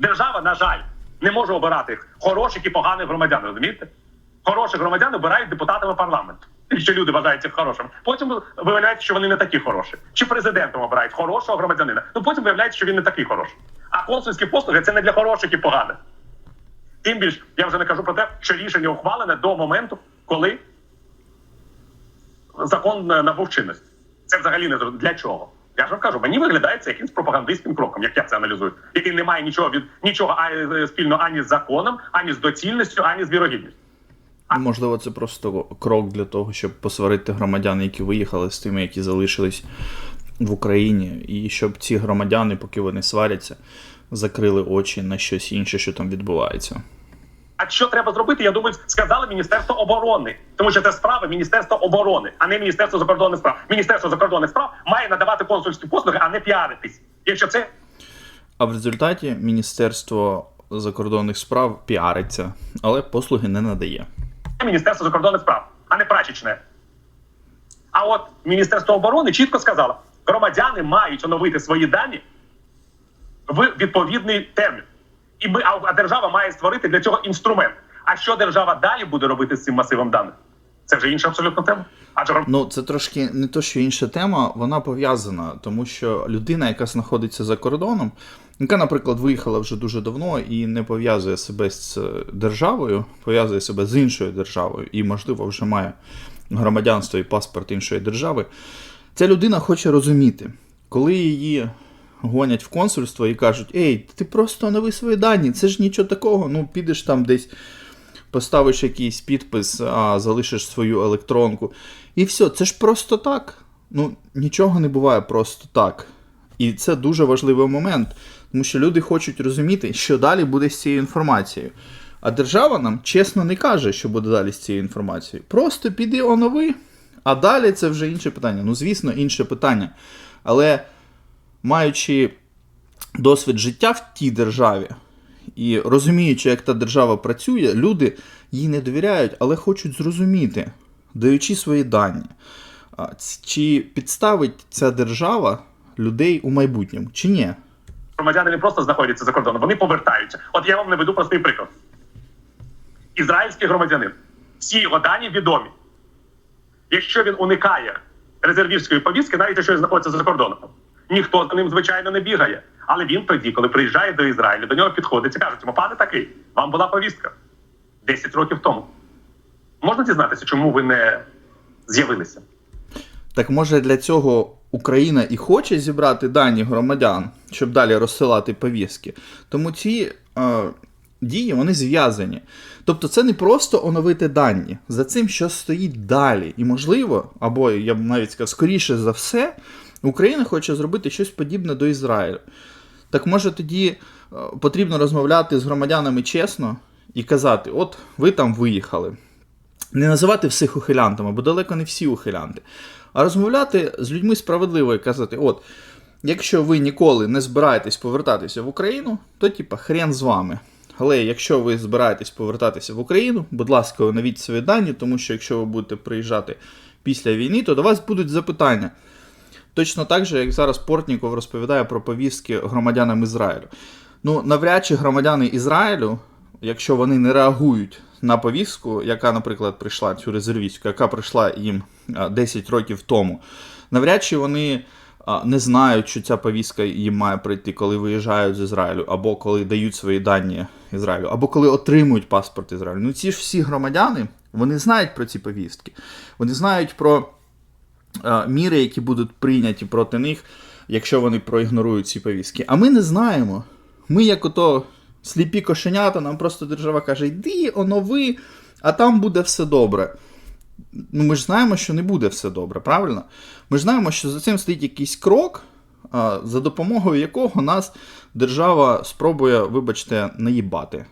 Держава, на жаль, не може обирати хороших і поганих громадян. Розумієте? Хороших громадян обирають депутатами парламенту. Якщо люди вважають їх хорошими. Потім виявляється, що вони не такі хороші. Чи президентом обирають хорошого громадянина. Ну потім виявляється, що він не такий хороший. А консульські послуги це не для хороших і поганих. Тим більш я вже не кажу про те, що рішення ухвалене до моменту, коли закон е, набув чинності. Це взагалі не зрозуміло. для чого. Я ж вам кажу, мені виглядає це якимсь пропагандистським кроком, як я це аналізую, який не має нічого від нічого а, е, спільного ані з законом, ані з доцільністю, ані з вірогідністю. Можливо, це просто крок для того, щоб посварити громадян, які виїхали з тими, які залишились в Україні, і щоб ці громадяни, поки вони сваряться, закрили очі на щось інше, що там відбувається. А що треба зробити? Я думаю, сказали Міністерство оборони, тому що це справа Міністерства оборони, а не Міністерство закордонних справ. Міністерство закордонних справ має надавати консульські послуги, а не піаритись. Якщо це А в результаті Міністерство закордонних справ піариться, але послуги не надає. Міністерство закордонних справ, а не прачечне. А от Міністерство оборони чітко сказало, громадяни мають оновити свої дані в відповідний термін. І ми, а, держава має створити для цього інструмент. А що держава далі буде робити з цим масивом даних? Це вже інша абсолютно тема. Адже Ну, це трошки не то, що інша тема, вона пов'язана, тому що людина, яка знаходиться за кордоном, яка, наприклад, виїхала вже дуже давно і не пов'язує себе з е, державою, пов'язує себе з іншою державою і, можливо, вже має громадянство і паспорт іншої держави. Ця людина хоче розуміти, коли її гонять в консульство і кажуть: Ей, ти просто онови свої дані, це ж нічого такого, ну підеш там десь поставиш якийсь підпис, а залишиш свою електронку. І все, це ж просто так. Ну, нічого не буває просто так. І це дуже важливий момент, тому що люди хочуть розуміти, що далі буде з цією інформацією. А держава нам чесно не каже, що буде далі з цією інформацією. Просто піди онови, а далі це вже інше питання. Ну, звісно, інше питання. Але маючи досвід життя в тій державі, і розуміючи, як та держава працює, люди їй не довіряють, але хочуть зрозуміти, даючи свої дані, чи підставить ця держава людей у майбутньому, чи ні. громадяни не просто знаходяться за кордоном, вони повертаються. От я вам наведу простий приклад. Ізраїльський громадянин, всі його дані відомі. Якщо він уникає резервістської повістки, навіть якщо він знаходиться за кордоном, ніхто за ним, звичайно, не бігає. Але він тоді, коли приїжджає до Ізраїлю, до нього підходить і кажуть, йому, пане такий, вам була повістка 10 років тому. Можна дізнатися, чому ви не з'явилися? Так може для цього Україна і хоче зібрати дані громадян, щоб далі розсилати повістки. Тому ці е, дії вони зв'язані. Тобто це не просто оновити дані, за цим що стоїть далі. І можливо, або я б навіть сказав, скоріше за все, Україна хоче зробити щось подібне до Ізраїлю. Так може тоді е, потрібно розмовляти з громадянами чесно і казати: от ви там виїхали не називати всіх ухилянтами, бо далеко не всі ухилянти, а розмовляти з людьми справедливо і казати: от, якщо ви ніколи не збираєтесь повертатися в Україну, то типа хрен з вами. Але якщо ви збираєтесь повертатися в Україну, будь ласка, оновіть свої дані, тому що якщо ви будете приїжджати після війни, то до вас будуть запитання. Точно так же, як зараз Портніков розповідає про повістки громадянам Ізраїлю. Ну, навряд чи громадяни Ізраїлю, якщо вони не реагують на повістку, яка, наприклад, прийшла цю резервістську, яка прийшла їм 10 років тому, навряд чи вони не знають, що ця повістка їм має прийти, коли виїжджають з Ізраїлю, або коли дають свої дані Ізраїлю, або коли отримують паспорт Ізраїлю. Ну, ці ж всі громадяни, вони знають про ці повістки, вони знають про міри, які будуть прийняті проти них, якщо вони проігнорують ці повістки. А ми не знаємо. Ми, як ото сліпі кошенята, нам просто держава каже: йди, онови, а там буде все добре. Ну, ми ж знаємо, що не буде все добре, правильно? Ми ж знаємо, що за цим стоїть якийсь крок, за допомогою якого нас держава спробує, вибачте, наїбати.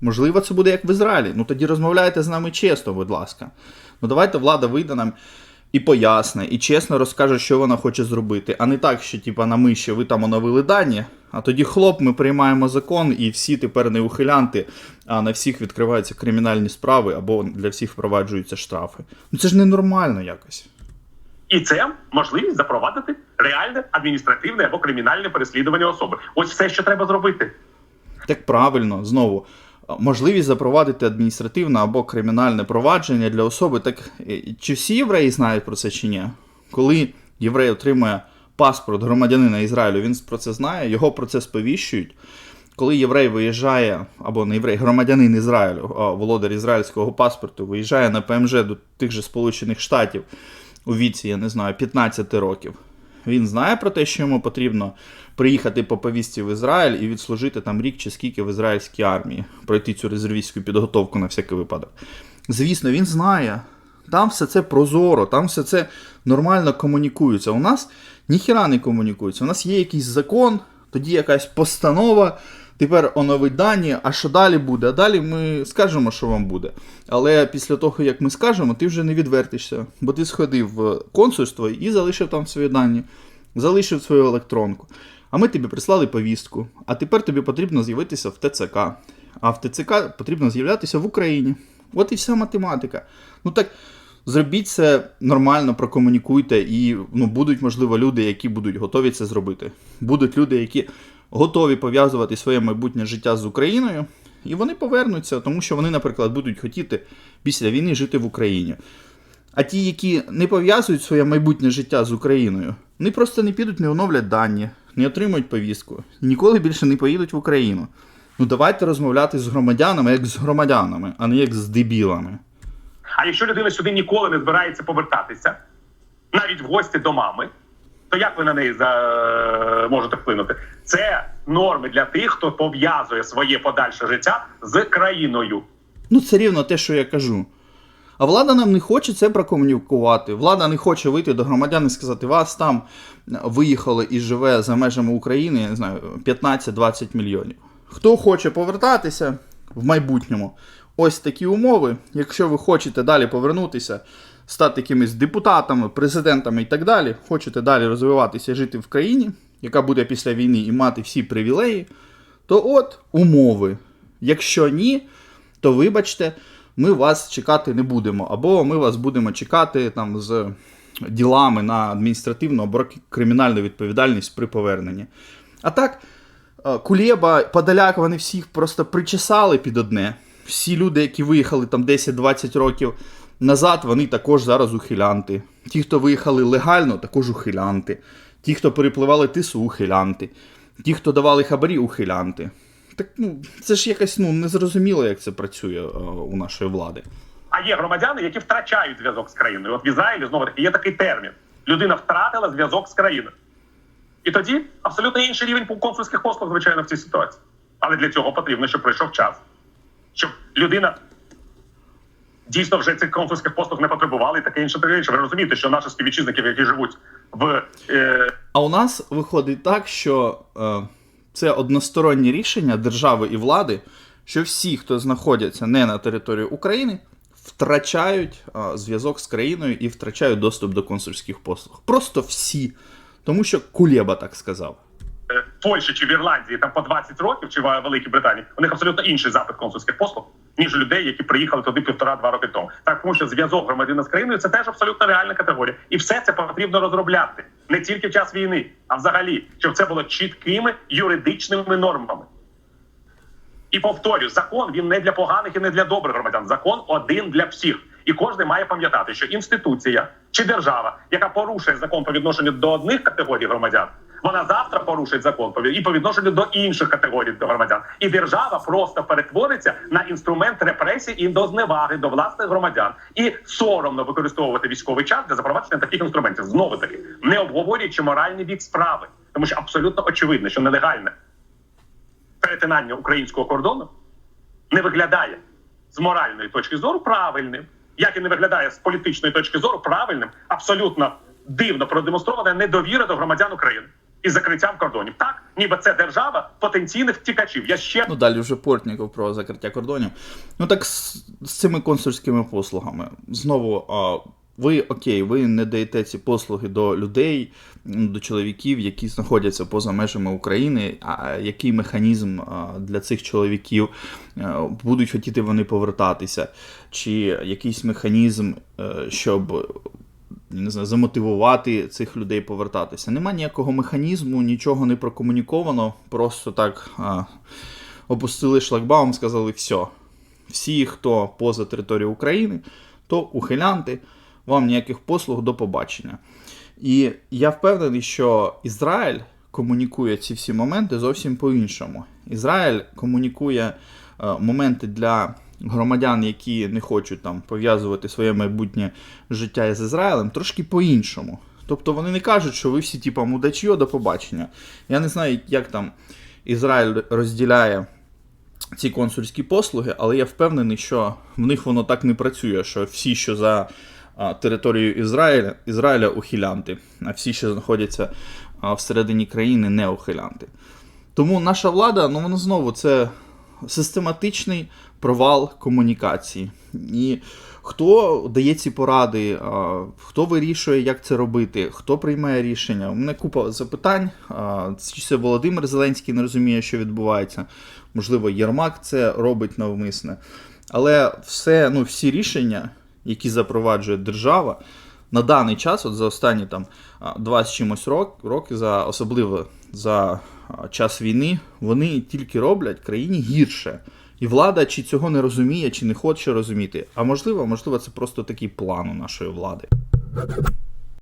Можливо, це буде як в Ізраїлі. Ну тоді розмовляйте з нами чесно, будь ласка. Ну давайте влада вийде нам і поясне, і чесно розкаже, що вона хоче зробити, а не так, що типа на миші ви там оновили дані, а тоді хлоп, ми приймаємо закон, і всі тепер не ухилянти, а на всіх відкриваються кримінальні справи або для всіх впроваджуються штрафи. Ну це ж ненормально якось. І це можливість запровадити реальне адміністративне або кримінальне переслідування особи. Ось все, що треба зробити. Так правильно, знову. Можливість запровадити адміністративне або кримінальне провадження для особи. Так е, чи всі євреї знають про це чи ні? Коли єврей отримує паспорт громадянина Ізраїлю, він про це знає, його про це сповіщують. Коли єврей виїжджає, або не єврей, громадянин Ізраїлю, володар ізраїльського паспорту, виїжджає на ПМЖ до тих же Сполучених Штатів у віці, я не знаю, 15 років. Він знає про те, що йому потрібно приїхати по повістці в Ізраїль і відслужити там рік чи скільки в ізраїльській армії, пройти цю резервістську підготовку на всякий випадок. Звісно, він знає. Там все це прозоро, там все це нормально комунікується. У нас ніхіра не комунікується. У нас є якийсь закон, тоді якась постанова, тепер оновить дані, а що далі буде? А далі ми скажемо, що вам буде. Але після того, як ми скажемо, ти вже не відвертишся, бо ти сходив в консульство і залишив там свої дані, залишив свою електронку. А ми тобі прислали повістку. А тепер тобі потрібно з'явитися в ТЦК. А в ТЦК потрібно з'являтися в Україні. От і вся математика. Ну так зробіть це нормально, прокомунікуйте, і ну, будуть, можливо, люди, які будуть готові це зробити. Будуть люди, які готові пов'язувати своє майбутнє життя з Україною, і вони повернуться, тому що вони, наприклад, будуть хотіти після війни жити в Україні. А ті, які не пов'язують своє майбутнє життя з Україною, вони просто не підуть, не оновлять дані, не отримують повістку ніколи більше не поїдуть в Україну. Ну давайте розмовляти з громадянами як з громадянами, а не як з дебілами. А якщо людина сюди ніколи не збирається повертатися, навіть в гості до мами, то як ви на неї за... можете вплинути? Це норми для тих, хто пов'язує своє подальше життя з країною. Ну, це рівно те, що я кажу. А влада нам не хоче це прокомунікувати. Влада не хоче вийти до громадян і сказати, вас там виїхало і живе за межами України, я не знаю, 15-20 мільйонів. Хто хоче повертатися в майбутньому? Ось такі умови. Якщо ви хочете далі повернутися, стати якимись депутатами, президентами і так далі, хочете далі розвиватися жити в країні, яка буде після війни і мати всі привілеї, то от умови. Якщо ні, то вибачте, ми вас чекати не будемо. Або ми вас будемо чекати там з ділами на адміністративну або кримінальну відповідальність при поверненні. А так, е, Кулєба, Подоляк, вони всіх просто причесали під одне. Всі люди, які виїхали там 10-20 років назад, вони також зараз ухилянти. Ті, хто виїхали легально, також ухилянти. Ті, хто перепливали тису, ухилянти. Ті, хто давали хабарі, ухилянти. Так ну, це ж якось ну, незрозуміло, як це працює е, у нашої влади. А є громадяни, які втрачають зв'язок з країною. От в Ізраїлі знову таки є такий термін: людина втратила зв'язок з країною. І тоді абсолютно інший рівень консульських послуг, звичайно, в цій ситуації. Але для цього потрібно, щоб прийшов час, щоб людина дійсно вже цих консульських послуг не потребувала і таке інше таке інше. Ви розумієте, що наші співвітчизники, які живуть в е, А у нас виходить так, що е, це одностороннє рішення держави і влади, що всі, хто знаходяться не на території України, втрачають е, зв'язок з країною і втрачають доступ до консульських послуг. Просто всі. Тому що Кулєба так сказав. е, Польщі чи в Ірландії там по 20 років, чи в Великій Британії, у них абсолютно інший запит консульських послуг, ніж людей, які приїхали туди півтора-два роки тому. Так, тому що зв'язок громадянина з країною це теж абсолютно реальна категорія, і все це потрібно розробляти не тільки в час війни, а взагалі, щоб це було чіткими юридичними нормами. І повторюю, закон він не для поганих і не для добрих громадян. Закон один для всіх. І кожен має пам'ятати, що інституція чи держава, яка порушує закон по відношенню до одних категорій громадян, вона завтра порушить закон і по відношенню до інших категорій громадян. І держава просто перетвориться на інструмент репресій і до зневаги до власних громадян. І соромно використовувати військовий час для запровадження таких інструментів. Знову таки, не обговорюючи моральний бік справи, тому що абсолютно очевидно, що нелегальне перетинання українського кордону не виглядає з моральної точки зору правильним, як і не виглядає з політичної точки зору правильним, абсолютно дивно продемонстрована недовіра до громадян України із закриттям кордонів. Так, ніби це держава потенційних втікачів. Я ще Ну, далі вже Портніков про закриття кордонів. Ну так з, з цими консульськими послугами. Знову, а, ви окей, ви не даєте ці послуги до людей, до чоловіків, які знаходяться поза межами України. А який механізм для цих чоловіків будуть хотіти вони повертатися? Чи якийсь механізм, е, щоб не знаю, замотивувати цих людей повертатися. Нема ніякого механізму, нічого не прокомуніковано, просто так. А, опустили шлагбаум, сказали, все, всі, хто поза територією України, то ухилянти, вам ніяких послуг до побачення. І я впевнений, що Ізраїль комунікує ці всі моменти зовсім по-іншому. Ізраїль комунікує е, моменти для громадян, які не хочуть там пов'язувати своє майбутнє життя із Ізраїлем, трошки по-іншому. Тобто вони не кажуть, що ви всі типа мудачі, до побачення. Я не знаю, як там Ізраїль розділяє ці консульські послуги, але я впевнений, що в них воно так не працює, що всі, що за територією Ізраїля, Ізраїля ухилянти, а всі, що знаходяться всередині країни, не ухилянти. Тому наша влада, ну воно знову це систематичний провал комунікації. І хто дає ці поради, хто вирішує, як це робити, хто приймає рішення? У мене купа запитань. Чи це Володимир Зеленський не розуміє, що відбувається? Можливо, Єрмак це робить навмисне. Але все, ну, всі рішення, які запроваджує держава, на даний час, от за останні там а, два з чимось рок, роки, за, особливо за час війни, вони тільки роблять країні гірше. І влада чи цього не розуміє, чи не хоче розуміти. А можливо, можливо, це просто такий план у нашої влади.